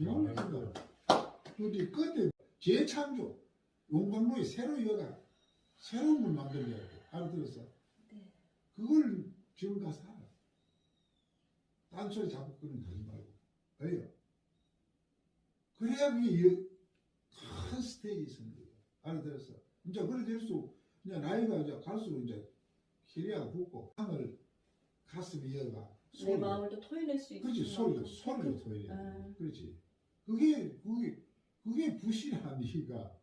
기가 막힌다. 우리 그때 재창조 용광로에 새로 이어가 새로운 물 만들어야 돼. 알아들었어? 네. 그걸 지금 가서 하라. 딴소리 자꾸 그런 거 하지 말고. 왜요? 그래야 그게 여- 큰 스테이지 있는 거예요. 알아들었어? 이제 그래 될수 이제 나이가 이제 갈수록 이제 희리가 붙고 땅을 가슴에 이어가 내 마음을 또 토해낼 수 있는 그렇지 소리도. 소리도 소리야. 아. 그렇지. 그게 그게 그게 부실한 네가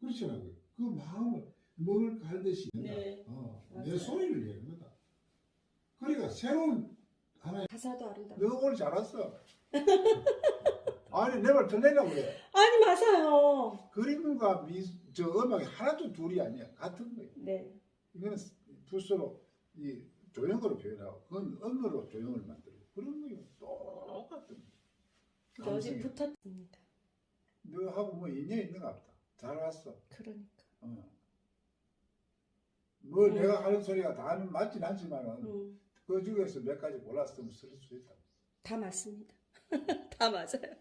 그렇잖아. 그 마음을 먹을 갈듯이 네. 어, 내 맞아요. 소리를 내는 거다. 그러니까 새로운 하나 가사도 아름다워. 너 오늘 잘 왔어. 아니 내 말 들리려고 그래. 아니 맞아요. 그림과 미, 저 음악이 하나도 둘이 아니야. 같은 거야. 네. 이거는 붓으로 이 조형으로 표현하고 그건 음으로 조형을 만들고 거예요. 거. 여지 감성이. 붙었습니다. 너하고 뭐 인연 있는 것 같다. 잘 왔어. 그러니까. 어. 뭐 음. 내가 하는 소리가 다는 맞진 않지만 은 음, 그 중에서 몇 가지 골랐으면 쓸 수 있다. 다 맞습니다. 다 맞아요.